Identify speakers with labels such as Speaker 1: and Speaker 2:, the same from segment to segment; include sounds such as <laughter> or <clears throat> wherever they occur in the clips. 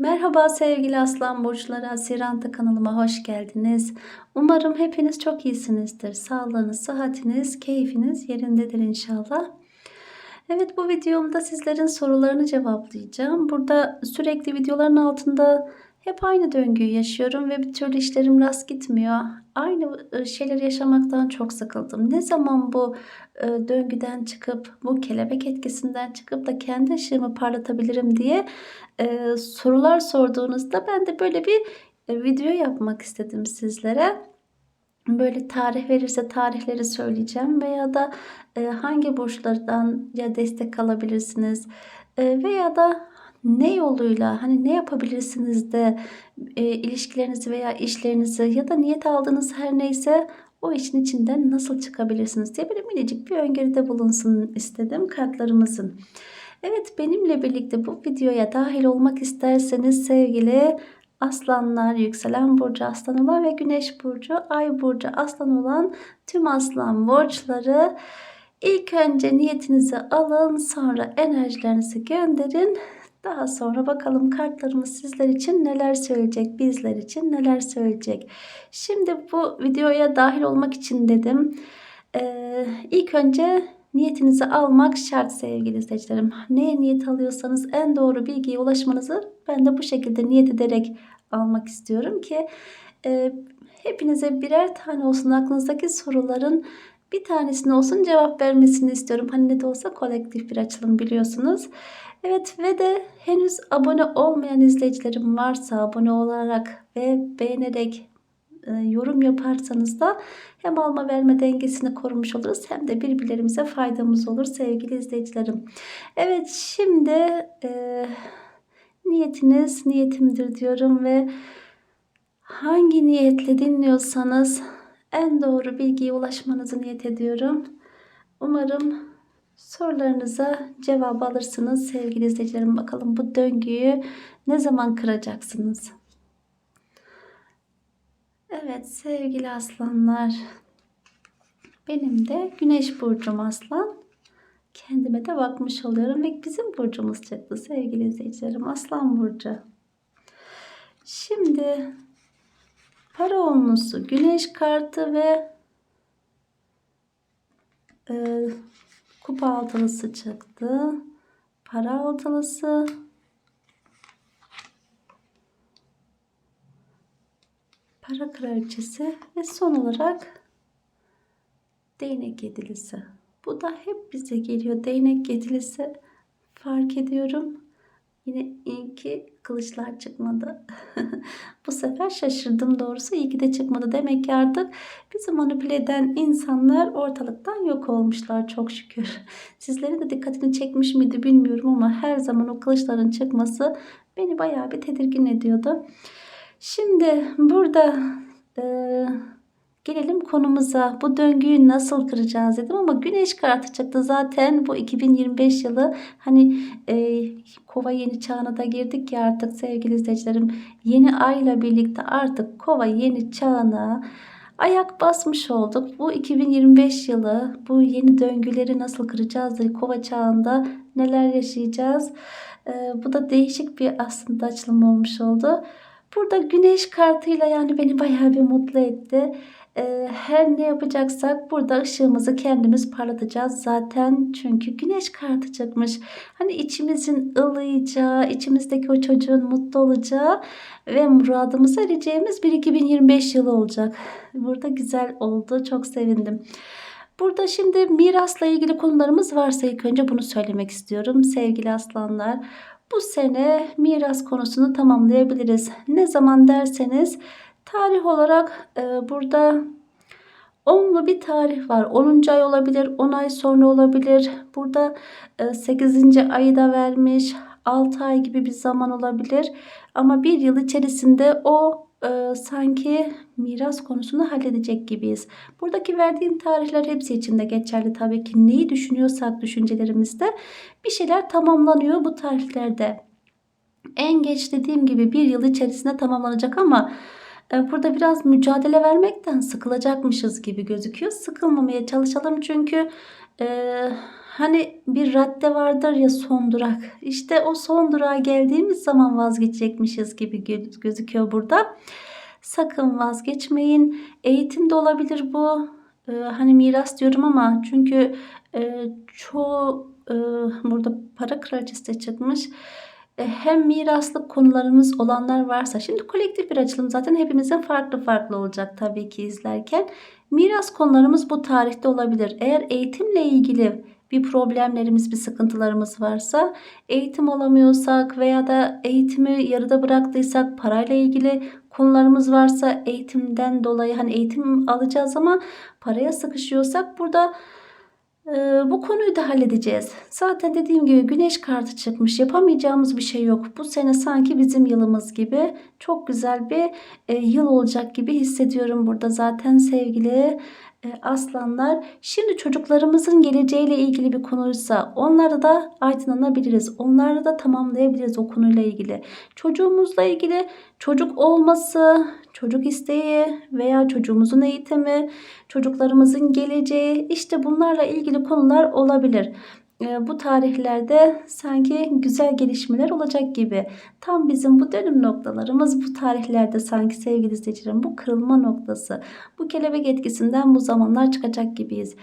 Speaker 1: Merhaba sevgili Aslan Burçları Asiranta kanalıma hoş geldiniz. Umarım hepiniz çok iyisinizdir. Sağlığınız, sıhhatiniz, keyfiniz yerindedir inşallah. Evet bu videomda sizlerin sorularını cevaplayacağım. Burada sürekli videoların altında hep aynı döngüyü yaşıyorum ve bir türlü işlerim rast gitmiyor. Aynı e, şeyleri yaşamaktan çok sıkıldım. Ne zaman bu e, döngüden çıkıp, bu kelebek etkisinden çıkıp da kendi ışığımı parlatabilirim diye e, sorular sorduğunuzda ben de böyle bir video yapmak istedim sizlere. Böyle tarih verirse tarihleri söyleyeceğim veya da hangi burçlardan ya destek alabilirsiniz veya da ne yoluyla hani ne yapabilirsiniz de e, ilişkilerinizi veya işlerinizi ya da niyet aldığınız her neyse o işin içinden nasıl çıkabilirsiniz diye böyle minicik bir öngörüde bulunsun istedim kartlarımızın. Evet benimle birlikte bu videoya dahil olmak isterseniz sevgili aslanlar, yükselen burcu aslan olan ve güneş burcu ay burcu aslan olan tüm aslan burçları ilk önce niyetinizi alın sonra enerjilerinizi gönderin daha sonra bakalım kartlarımız sizler için neler söyleyecek, bizler için neler söyleyecek. Şimdi bu videoya dahil olmak için dedim. Ee, ilk önce niyetinizi almak şart sevgili izleyicilerim. Neye niyet alıyorsanız en doğru bilgiye ulaşmanızı ben de bu şekilde niyet ederek almak istiyorum ki e, hepinize birer tane olsun aklınızdaki soruların bir tanesine olsun cevap vermesini istiyorum. Hani ne de olsa kolektif bir açılım biliyorsunuz. Evet ve de henüz abone olmayan izleyicilerim varsa abone olarak ve beğenerek e, yorum yaparsanız da hem alma verme dengesini korumuş oluruz hem de birbirlerimize faydamız olur sevgili izleyicilerim. Evet şimdi e, niyetiniz niyetimdir diyorum ve hangi niyetle dinliyorsanız en doğru bilgiye ulaşmanızı niyet ediyorum. Umarım sorularınıza cevap alırsınız sevgili izleyicilerim. Bakalım bu döngüyü ne zaman kıracaksınız? Evet sevgili aslanlar. Benim de güneş burcum aslan. Kendime de bakmış oluyorum ve bizim burcumuz çıktı sevgili izleyicilerim. Aslan burcu. Şimdi para onlusu, güneş kartı ve e, kupa altılısı çıktı. Para altılısı. Para kraliçesi ve son olarak değnek yedilisi. Bu da hep bize geliyor. Değnek yedilisi fark ediyorum. Yine iyi ki kılıçlar çıkmadı. <laughs> Bu sefer şaşırdım doğrusu. İyi ki de çıkmadı. Demek ki artık bizi manipüle eden insanlar ortalıktan yok olmuşlar çok şükür. <laughs> Sizlerin de dikkatini çekmiş miydi bilmiyorum ama her zaman o kılıçların çıkması beni bayağı bir tedirgin ediyordu. Şimdi burada e, Gelelim konumuza. Bu döngüyü nasıl kıracağız dedim ama güneş kartı çıktı. Zaten bu 2025 yılı hani e, kova yeni çağına da girdik ya artık sevgili izleyicilerim. Yeni ayla birlikte artık kova yeni çağına ayak basmış olduk. Bu 2025 yılı bu yeni döngüleri nasıl kıracağız? Kova çağında neler yaşayacağız? E, bu da değişik bir aslında açılım olmuş oldu. Burada güneş kartıyla yani beni bayağı bir mutlu etti. Ee, her ne yapacaksak burada ışığımızı kendimiz parlatacağız zaten çünkü güneş kartı. Hani içimizin ılıyacağı, içimizdeki o çocuğun mutlu olacağı ve muradımıza ereceğimiz bir 2025 yılı olacak. Burada güzel oldu. Çok sevindim. Burada şimdi mirasla ilgili konularımız varsa ilk önce bunu söylemek istiyorum sevgili aslanlar. Bu sene miras konusunu tamamlayabiliriz. Ne zaman derseniz Tarih olarak e, burada onlu bir tarih var. 10. ay olabilir, 10 ay sonra olabilir. Burada e, 8. ayı da vermiş. 6 ay gibi bir zaman olabilir. Ama bir yıl içerisinde o e, sanki miras konusunu halledecek gibiyiz. Buradaki verdiğim tarihler hepsi için de geçerli tabii ki. Neyi düşünüyorsak düşüncelerimizde bir şeyler tamamlanıyor bu tarihlerde. En geç dediğim gibi bir yıl içerisinde tamamlanacak ama burada biraz mücadele vermekten sıkılacakmışız gibi gözüküyor. Sıkılmamaya çalışalım çünkü e, Hani bir radde vardır ya son durak. İşte o son durağa geldiğimiz zaman vazgeçecekmişiz gibi gö- gözüküyor burada. Sakın vazgeçmeyin. Eğitim de olabilir bu. Ee, hani miras diyorum ama çünkü e, çoğu e, burada para kraliçesi de çıkmış. E, hem miraslık konularımız olanlar varsa şimdi kolektif bir açılım zaten hepimizin farklı farklı olacak tabii ki izlerken. Miras konularımız bu tarihte olabilir. Eğer eğitimle ilgili bir problemlerimiz, bir sıkıntılarımız varsa, eğitim alamıyorsak veya da eğitimi yarıda bıraktıysak, parayla ilgili konularımız varsa eğitimden dolayı hani eğitim alacağız ama paraya sıkışıyorsak burada bu konuyu da halledeceğiz. Zaten dediğim gibi güneş kartı çıkmış. Yapamayacağımız bir şey yok. Bu sene sanki bizim yılımız gibi çok güzel bir e, yıl olacak gibi hissediyorum burada zaten sevgili aslanlar. Şimdi çocuklarımızın geleceğiyle ilgili bir konuysa onları da aydınlanabiliriz. Onları da tamamlayabiliriz o konuyla ilgili. Çocuğumuzla ilgili çocuk olması, çocuk isteği veya çocuğumuzun eğitimi, çocuklarımızın geleceği işte bunlarla ilgili konular olabilir. E, bu tarihlerde sanki güzel gelişmeler olacak gibi. Tam bizim bu dönüm noktalarımız bu tarihlerde sanki sevgili izleyicilerim bu kırılma noktası. Bu kelebek etkisinden bu zamanlar çıkacak gibiyiz.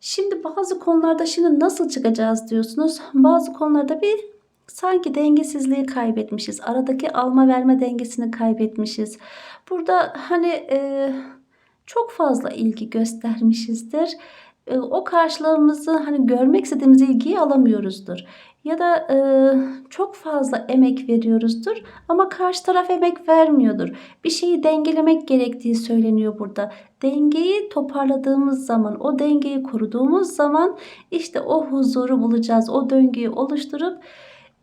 Speaker 1: Şimdi bazı konularda şimdi nasıl çıkacağız diyorsunuz. Bazı konularda bir sanki dengesizliği kaybetmişiz. Aradaki alma verme dengesini kaybetmişiz. Burada hani e, çok fazla ilgi göstermişizdir. E, o karşılığımızı hani görmek istediğimiz ilgiyi alamıyoruzdur. Ya da e, çok fazla emek veriyoruzdur ama karşı taraf emek vermiyordur. Bir şeyi dengelemek gerektiği söyleniyor burada. Dengeyi toparladığımız zaman, o dengeyi koruduğumuz zaman işte o huzuru bulacağız. O döngüyü oluşturup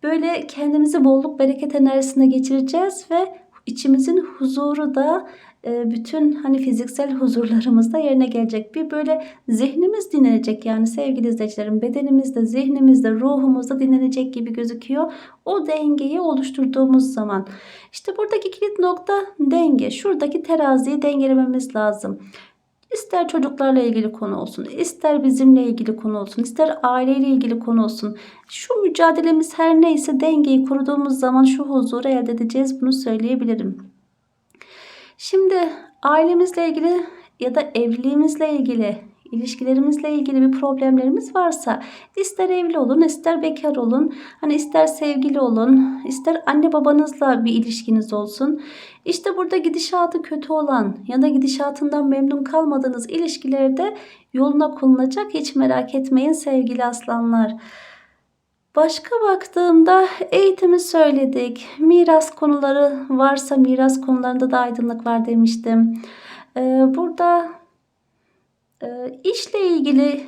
Speaker 1: böyle kendimizi bolluk bereket enerjisine geçireceğiz ve içimizin huzuru da bütün hani fiziksel huzurlarımız da yerine gelecek. Bir böyle zihnimiz dinlenecek yani sevgili izleyicilerim. Bedenimizde, zihnimizde, ruhumuzda dinlenecek gibi gözüküyor. O dengeyi oluşturduğumuz zaman. işte buradaki kilit nokta denge. Şuradaki teraziyi dengelememiz lazım. İster çocuklarla ilgili konu olsun, ister bizimle ilgili konu olsun, ister aileyle ilgili konu olsun. Şu mücadelemiz her neyse dengeyi koruduğumuz zaman şu huzuru elde edeceğiz bunu söyleyebilirim. Şimdi ailemizle ilgili ya da evliliğimizle ilgili, ilişkilerimizle ilgili bir problemlerimiz varsa ister evli olun, ister bekar olun, hani ister sevgili olun, ister anne babanızla bir ilişkiniz olsun. İşte burada gidişatı kötü olan ya da gidişatından memnun kalmadığınız ilişkilerde yoluna konulacak hiç merak etmeyin sevgili aslanlar. Başka baktığımda eğitimi söyledik. Miras konuları varsa miras konularında da aydınlık var demiştim. Ee, burada e, işle ilgili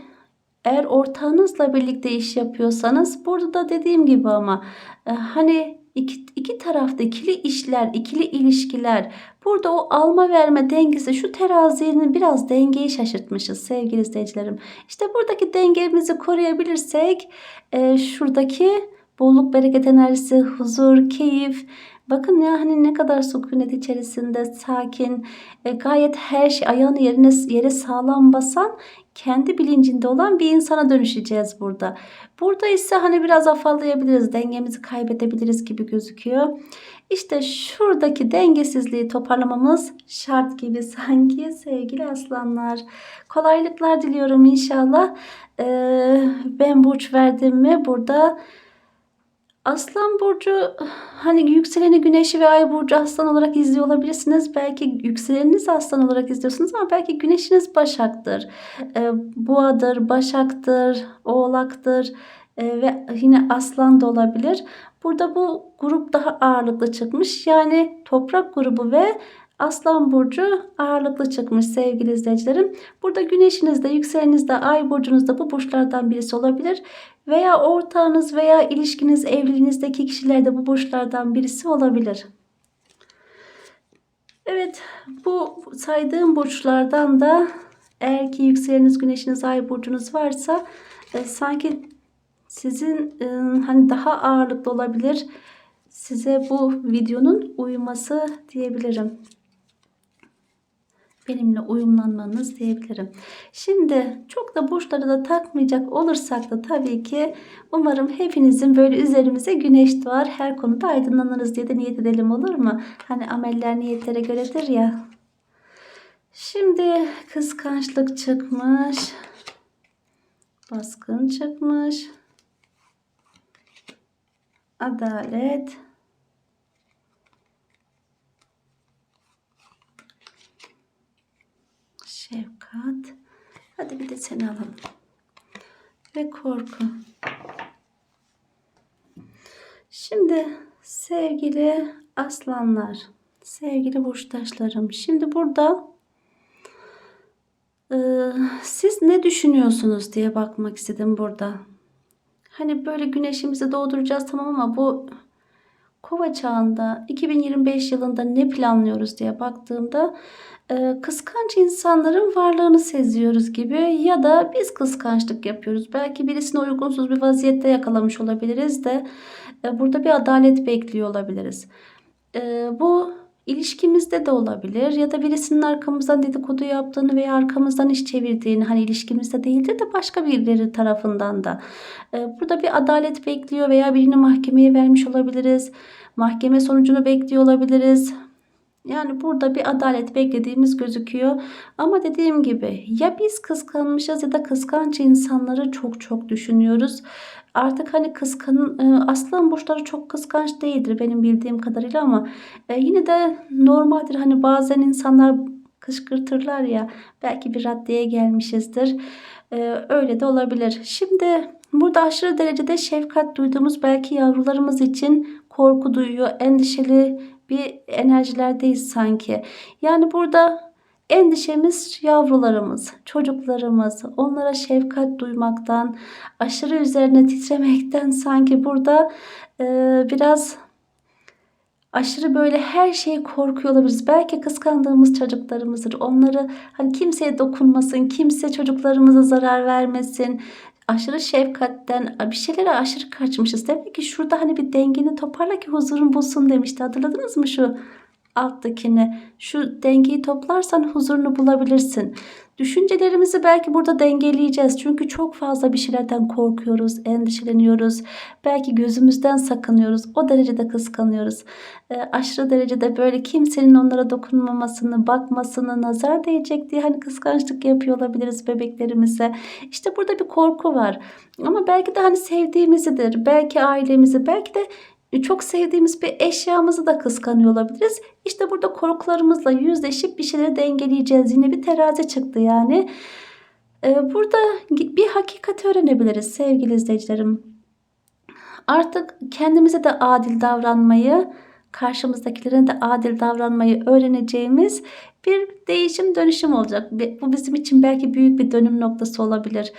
Speaker 1: eğer ortağınızla birlikte iş yapıyorsanız burada da dediğim gibi ama e, hani iki, iki tarafta ikili işler, ikili ilişkiler burada o alma verme dengesi şu terazinin biraz dengeyi şaşırtmışız sevgili izleyicilerim. İşte buradaki dengemizi koruyabilirsek e, şuradaki bolluk bereket enerjisi, huzur, keyif Bakın ya hani ne kadar sükunet içerisinde sakin, e, gayet her şey ayağını yerine yere sağlam basan, kendi bilincinde olan bir insana dönüşeceğiz burada. Burada ise hani biraz afallayabiliriz, dengemizi kaybedebiliriz gibi gözüküyor. İşte şuradaki dengesizliği toparlamamız şart gibi sanki sevgili aslanlar. Kolaylıklar diliyorum inşallah. Ee, ben burç verdim mi burada Aslan burcu hani yükseleni güneşi ve ay burcu aslan olarak izliyor olabilirsiniz. Belki yükseleniniz aslan olarak izliyorsunuz ama belki güneşiniz başaktır. E, boğadır, başaktır, oğlaktır e, ve yine aslan da olabilir. Burada bu grup daha ağırlıklı çıkmış. Yani toprak grubu ve Aslan burcu ağırlıklı çıkmış sevgili izleyicilerim. Burada güneşinizde, yükselenizde, ay burcunuzda bu burçlardan birisi olabilir. Veya ortağınız veya ilişkiniz, evliliğinizdeki kişilerde bu burçlardan birisi olabilir. Evet bu saydığım burçlardan da eğer ki yükseleniniz, güneşiniz, ay burcunuz varsa e, sanki sizin e, hani daha ağırlıklı olabilir size bu videonun uyuması diyebilirim. Benimle uyumlanmanız diyebilirim. Şimdi çok da burçları da takmayacak olursak da tabii ki umarım hepinizin böyle üzerimize güneş doğar. Her konuda aydınlanırız diye de niyet edelim olur mu? Hani ameller niyetlere göredir ya. Şimdi kıskançlık çıkmış. Baskın çıkmış. Adalet. Şefkat. Hadi bir de seni alalım. Ve korku. Şimdi sevgili aslanlar, sevgili burçtaşlarım. Şimdi burada e, siz ne düşünüyorsunuz diye bakmak istedim burada. Hani böyle güneşimizi doğduracağız tamam ama bu kova çağında 2025 yılında ne planlıyoruz diye baktığımda e, kıskanç insanların varlığını seziyoruz gibi ya da biz kıskançlık yapıyoruz. Belki birisine uygunsuz bir vaziyette yakalamış olabiliriz de e, burada bir adalet bekliyor olabiliriz. E, bu ilişkimizde de olabilir ya da birisinin arkamızdan dedikodu yaptığını veya arkamızdan iş çevirdiğini hani ilişkimizde değildir de başka birileri tarafından da. E, burada bir adalet bekliyor veya birini mahkemeye vermiş olabiliriz. Mahkeme sonucunu bekliyor olabiliriz. Yani burada bir adalet beklediğimiz gözüküyor. Ama dediğim gibi ya biz kıskanmışız ya da kıskanç insanları çok çok düşünüyoruz. Artık hani kıskan e, aslan burçları çok kıskanç değildir benim bildiğim kadarıyla ama e, yine de normaldir. Hani bazen insanlar kışkırtırlar ya belki bir raddeye gelmişizdir. E, öyle de olabilir. Şimdi burada aşırı derecede şefkat duyduğumuz belki yavrularımız için korku duyuyor, endişeli bir enerjilerdeyiz sanki. Yani burada endişemiz yavrularımız, çocuklarımız, onlara şefkat duymaktan, aşırı üzerine titremekten <laughs> sanki burada e, biraz aşırı böyle her şeyi korkuyor olabiliriz. Belki kıskandığımız çocuklarımızdır. Onları hani kimseye dokunmasın, kimse çocuklarımıza zarar vermesin aşırı şefkatten bir şeylere aşırı kaçmışız. Demek ki şurada hani bir dengeni toparla ki huzurun bulsun demişti. Hatırladınız mı şu alttakini? Şu dengeyi toplarsan huzurunu bulabilirsin. Düşüncelerimizi belki burada dengeleyeceğiz. Çünkü çok fazla bir şeylerden korkuyoruz, endişeleniyoruz. Belki gözümüzden sakınıyoruz. O derecede kıskanıyoruz. E, aşırı derecede böyle kimsenin onlara dokunmamasını, bakmasını, nazar değecek diye hani kıskançlık yapıyor olabiliriz bebeklerimize. İşte burada bir korku var. Ama belki de hani sevdiğimizidir. Belki ailemizi, belki de çok sevdiğimiz bir eşyamızı da kıskanıyor olabiliriz. İşte burada korkularımızla yüzleşip bir şeyleri dengeleyeceğiz. Yine bir terazi çıktı yani. Ee, burada bir hakikati öğrenebiliriz sevgili izleyicilerim. Artık kendimize de adil davranmayı, karşımızdakilere de adil davranmayı öğreneceğimiz bir değişim dönüşüm olacak. Bu bizim için belki büyük bir dönüm noktası olabilir.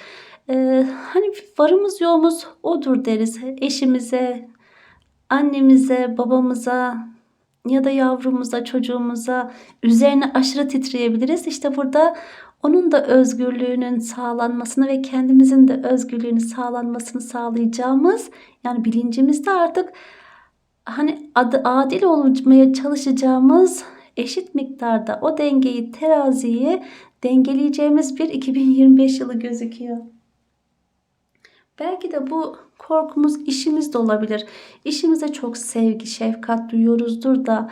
Speaker 1: Ee, hani varımız yoğumuz odur deriz. Eşimize, annemize, babamıza ya da yavrumuza, çocuğumuza üzerine aşırı titreyebiliriz. İşte burada onun da özgürlüğünün sağlanmasını ve kendimizin de özgürlüğünü sağlanmasını sağlayacağımız yani bilincimizde artık hani adı adil olmaya çalışacağımız eşit miktarda o dengeyi teraziyi dengeleyeceğimiz bir 2025 yılı gözüküyor. Belki de bu korkumuz işimiz de olabilir. İşimize çok sevgi, şefkat duyuyoruzdur da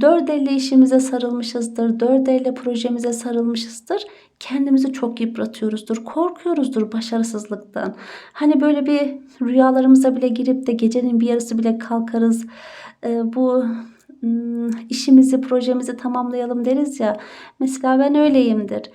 Speaker 1: dört elle işimize sarılmışızdır, dört elle projemize sarılmışızdır. Kendimizi çok yıpratıyoruzdur, korkuyoruzdur başarısızlıktan. Hani böyle bir rüyalarımıza bile girip de gecenin bir yarısı bile kalkarız. Ee, bu işimizi, projemizi tamamlayalım deriz ya. Mesela ben öyleyimdir.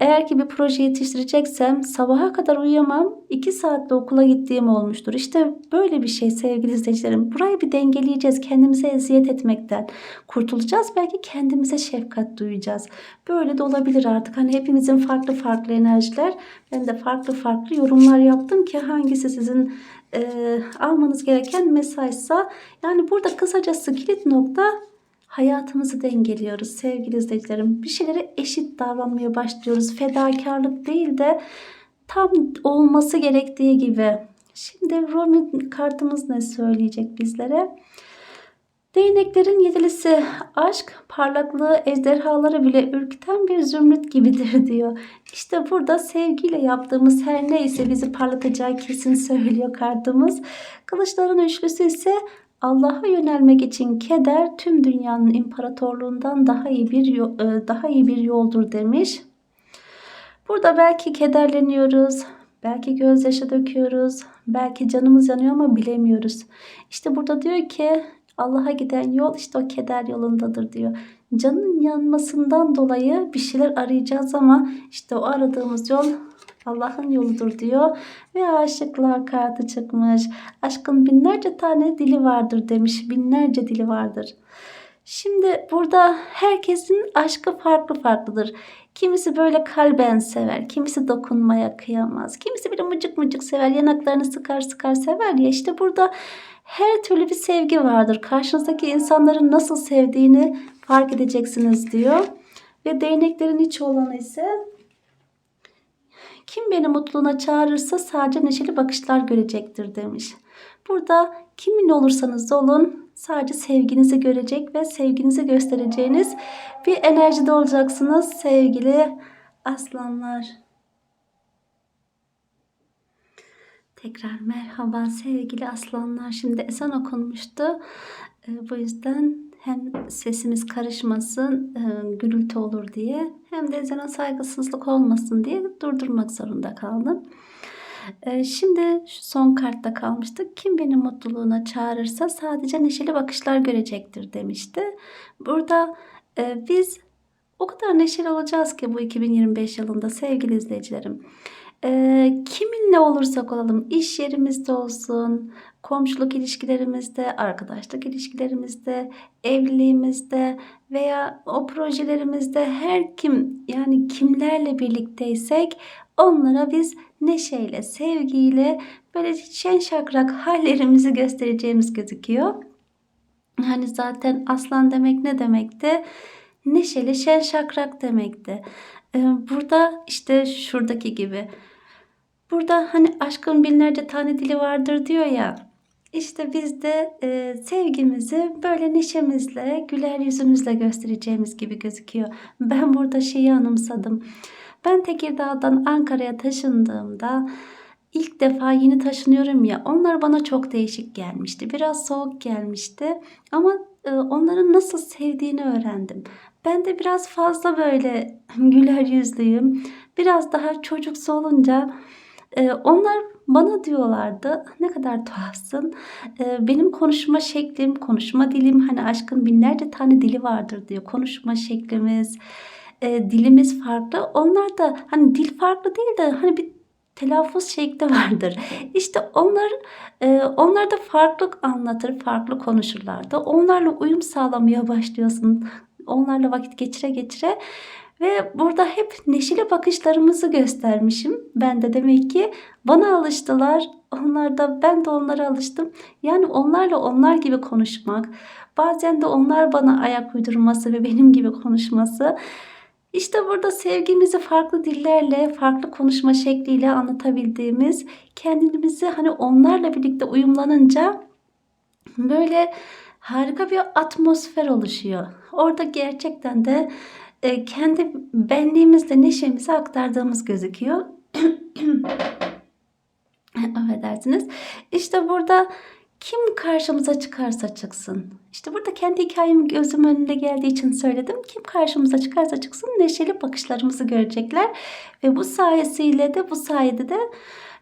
Speaker 1: Eğer ki bir proje yetiştireceksem sabaha kadar uyuyamam. 2 saatte okula gittiğim olmuştur. İşte böyle bir şey sevgili izleyicilerim. Burayı bir dengeleyeceğiz. Kendimize eziyet etmekten kurtulacağız. Belki kendimize şefkat duyacağız. Böyle de olabilir artık. Hani hepimizin farklı farklı enerjiler. Ben de farklı farklı yorumlar yaptım ki hangisi sizin e, almanız gereken mesajsa yani burada kısacası kilit nokta hayatımızı dengeliyoruz sevgili izleyicilerim. Bir şeylere eşit davranmaya başlıyoruz. Fedakarlık değil de tam olması gerektiği gibi. Şimdi Romy kartımız ne söyleyecek bizlere? 3 Değneklerin yedilisi aşk parlaklığı ejderhaları bile ürküten bir zümrüt gibidir <laughs> diyor. İşte burada sevgiyle yaptığımız her neyse bizi parlatacağı kesin söylüyor kartımız. Kılıçların üçlüsü ise Allah'a yönelmek için keder tüm dünyanın imparatorluğundan daha iyi bir e, daha iyi bir yoldur demiş. Burada belki kederleniyoruz, belki gözyaşı döküyoruz, belki canımız yanıyor ama bilemiyoruz. İşte burada diyor ki Allah'a giden yol işte o keder yolundadır diyor. Canın yanmasından dolayı bir şeyler arayacağız ama işte o aradığımız yol Allah'ın yoludur diyor. Ve aşıklar kartı çıkmış. Aşkın binlerce tane dili vardır demiş. Binlerce dili vardır. Şimdi burada herkesin aşkı farklı farklıdır. Kimisi böyle kalben sever, kimisi dokunmaya kıyamaz, kimisi böyle mıcık mıcık sever, yanaklarını sıkar sıkar sever ya işte burada her türlü bir sevgi vardır. Karşınızdaki insanların nasıl sevdiğini fark edeceksiniz diyor. Ve değneklerin içi olanı ise kim beni mutluluğuna çağırırsa sadece neşeli bakışlar görecektir demiş. Burada kimin olursanız olun sadece sevginizi görecek ve sevginizi göstereceğiniz bir enerjide olacaksınız sevgili aslanlar. Tekrar merhaba sevgili aslanlar. Şimdi ezan okunmuştu. E, bu yüzden hem sesimiz karışmasın, e, gürültü olur diye hem de ezana saygısızlık olmasın diye durdurmak zorunda kaldım. E, şimdi şu son kartta kalmıştık. Kim beni mutluluğuna çağırırsa sadece neşeli bakışlar görecektir demişti. Burada e, biz o kadar neşeli olacağız ki bu 2025 yılında sevgili izleyicilerim. Eee, kiminle olursak olalım, iş yerimizde olsun, komşuluk ilişkilerimizde, arkadaşlık ilişkilerimizde, evliliğimizde veya o projelerimizde her kim yani kimlerle birlikteysek onlara biz neşeyle, sevgiyle böyle şen şakrak hallerimizi göstereceğimiz gözüküyor. Hani zaten aslan demek ne demekti? Neşeli, şen şakrak demekti. Ee, burada işte şuradaki gibi Burada hani aşkın binlerce tane dili vardır diyor ya. İşte biz de e, sevgimizi böyle neşemizle, güler yüzümüzle göstereceğimiz gibi gözüküyor. Ben burada şeyi anımsadım. Ben Tekirdağ'dan Ankara'ya taşındığımda ilk defa yeni taşınıyorum ya onlar bana çok değişik gelmişti. Biraz soğuk gelmişti ama e, onların nasıl sevdiğini öğrendim. Ben de biraz fazla böyle <laughs> güler yüzlüyüm. Biraz daha çocuksu olunca ee, onlar bana diyorlardı ne kadar tuhafsın. Ee, benim konuşma şeklim, konuşma dilim hani aşkın binlerce tane dili vardır diyor. Konuşma şeklimiz, e, dilimiz farklı. Onlar da hani dil farklı değil de hani bir telaffuz şekli <laughs> vardır. İşte onlar e, onlar da farklı anlatır, farklı konuşurlardı. Onlarla uyum sağlamaya başlıyorsun. Onlarla vakit geçire geçire ve burada hep neşeli bakışlarımızı göstermişim. Ben de demek ki bana alıştılar. Onlar da ben de onlara alıştım. Yani onlarla onlar gibi konuşmak. Bazen de onlar bana ayak uydurması ve benim gibi konuşması. İşte burada sevgimizi farklı dillerle, farklı konuşma şekliyle anlatabildiğimiz, kendimizi hani onlarla birlikte uyumlanınca böyle harika bir atmosfer oluşuyor. Orada gerçekten de e, kendi benliğimizle neşemizi aktardığımız gözüküyor. <clears throat> Affedersiniz. İşte burada kim karşımıza çıkarsa çıksın. İşte burada kendi hikayem gözüm önünde geldiği için söyledim. Kim karşımıza çıkarsa çıksın neşeli bakışlarımızı görecekler. Ve bu sayesiyle de bu sayede de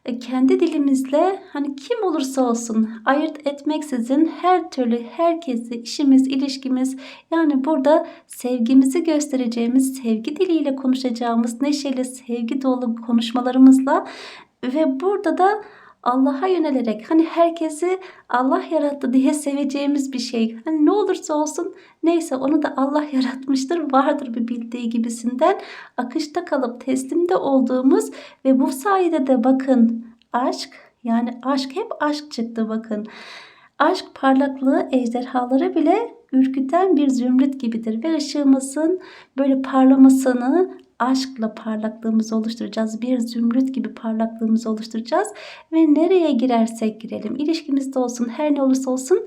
Speaker 1: e, kendi dilimizle hani kim olursa olsun ayırt etmeksizin her türlü herkesi işimiz, ilişkimiz yani burada sevgimizi göstereceğimiz, sevgi diliyle konuşacağımız neşeli, sevgi dolu konuşmalarımızla ve burada da Allah'a yönelerek hani herkesi Allah yarattı diye seveceğimiz bir şey. Hani ne olursa olsun neyse onu da Allah <laughs> yaratmıştır vardır bir bildiği gibisinden akışta kalıp teslimde olduğumuz ve bu sayede de bakın aşk yani aşk hep aşk çıktı bakın. Aşk parlaklığı ejderhaları bile ürküten bir zümrüt gibidir ve ışığımızın böyle parlamasını aşkla parlaklığımızı oluşturacağız. Bir zümrüt gibi parlaklığımızı oluşturacağız. Ve nereye girersek girelim, ilişkimizde olsun, her ne olursa olsun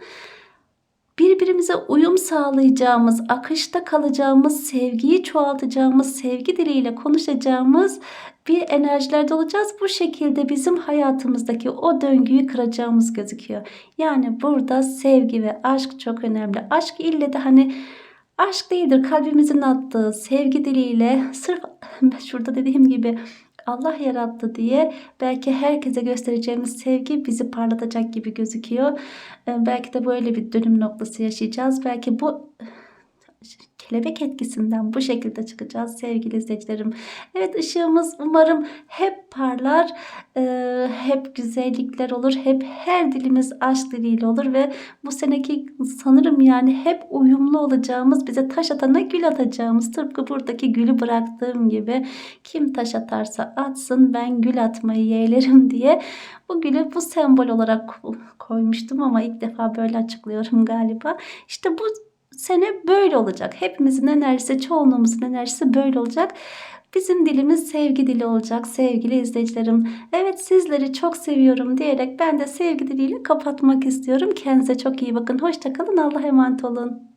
Speaker 1: birbirimize uyum sağlayacağımız, akışta kalacağımız, sevgiyi çoğaltacağımız, sevgi diliyle konuşacağımız bir enerjilerde olacağız. Bu şekilde bizim hayatımızdaki o döngüyü kıracağımız gözüküyor. Yani burada sevgi ve aşk çok önemli. Aşk ille de hani aşk değildir kalbimizin attığı sevgi diliyle sırf <laughs> şurada dediğim gibi Allah yarattı diye belki herkese göstereceğimiz sevgi bizi parlatacak gibi gözüküyor. Ee, Belki de böyle bir dönüm noktası yaşayacağız. Belki bu kelebek etkisinden bu şekilde çıkacağız sevgili izleyicilerim. Evet ışığımız umarım hep parlar, e, hep güzellikler olur, hep her dilimiz aşk diliyle olur ve bu seneki sanırım yani hep uyumlu olacağımız, bize taş atana gül atacağımız tıpkı buradaki gülü bıraktığım gibi kim taş atarsa atsın ben gül atmayı yeğlerim <laughs> diye bu gülü bu sembol olarak koymuştum ama ilk defa böyle açıklıyorum galiba. İşte bu sene böyle olacak. Hepimizin enerjisi, çoğunluğumuzun enerjisi böyle olacak. Bizim dilimiz sevgi dili olacak sevgili izleyicilerim. Evet sizleri çok seviyorum diyerek ben de sevgi diliyle kapatmak istiyorum. Kendinize çok iyi bakın. Hoşçakalın. Allah'a emanet olun.